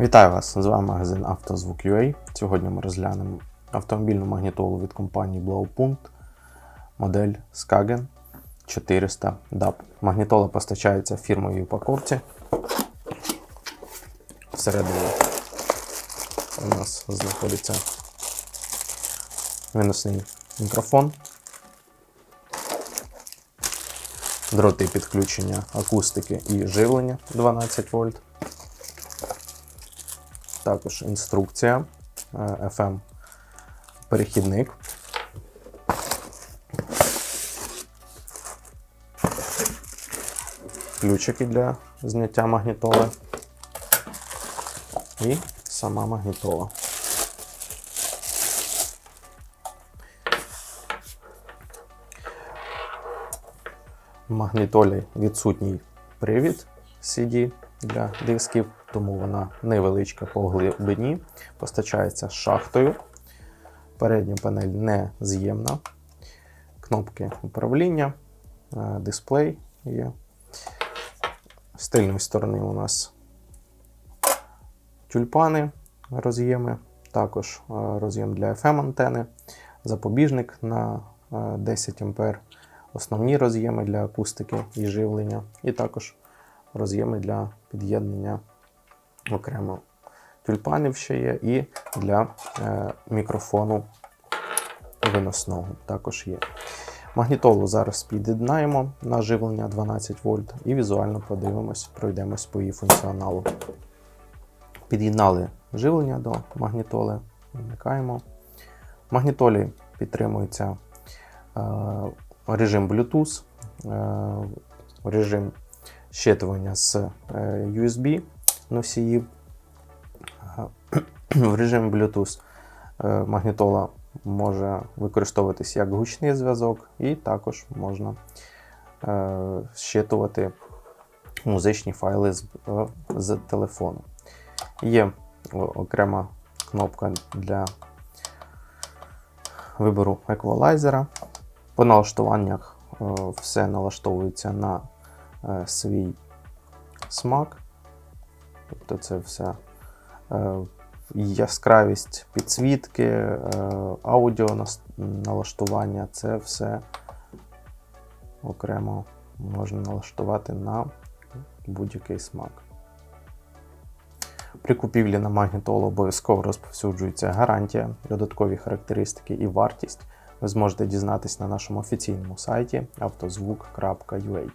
Вітаю вас! З вами магазин «Автозвук.UA». Сьогодні ми розглянемо автомобільну магнітолу від компанії Blaupunkt, модель Skagen 400 DAP. Магнітола постачається в фірмовій упаковці. Всередині у нас знаходиться виносний мікрофон, дроти підключення акустики і живлення 12 вольт. Також інструкція е, FM перехідник. Ключики для зняття магнітоли. І сама магнітола. В магнітолі відсутній привід CD для дисків, тому вона невеличка по глибині, постачається шахтою. Передня панель не з'ємна. Кнопки управління, е, дисплей є. З тильної сторони у нас тюльпани роз'єми, також е, роз'єм для FM антени, запобіжник на е, 10 А, основні роз'єми для акустики і живлення, і також роз'єми для під'єднання окремо тюльпанів ще є, і для е, мікрофону виносного також є. Магнітолу зараз під'єднаємо на живлення 12 вольт і візуально подивимось, пройдемось по її функціоналу. Під'єднали живлення до магнітоли, вмикаємо. В магнітолі підтримується е, режим Bluetooth, е, режим щитування з е, USB носіїв. Е, В режимі Bluetooth е, магнітола може використовуватись як гучний зв'язок, і також можна е, щитувати музичні файли з, з телефону. Є окрема кнопка для вибору еквалайзера. По налаштуваннях все налаштовується на свій смак. Тобто це все яскравість підсвітки, е, аудіо налаштування, це все окремо можна налаштувати на будь-який смак. При купівлі на магнітолу обов'язково розповсюджується гарантія, додаткові характеристики і вартість. Ви зможете дізнатись на нашому офіційному сайті автозвук.ua.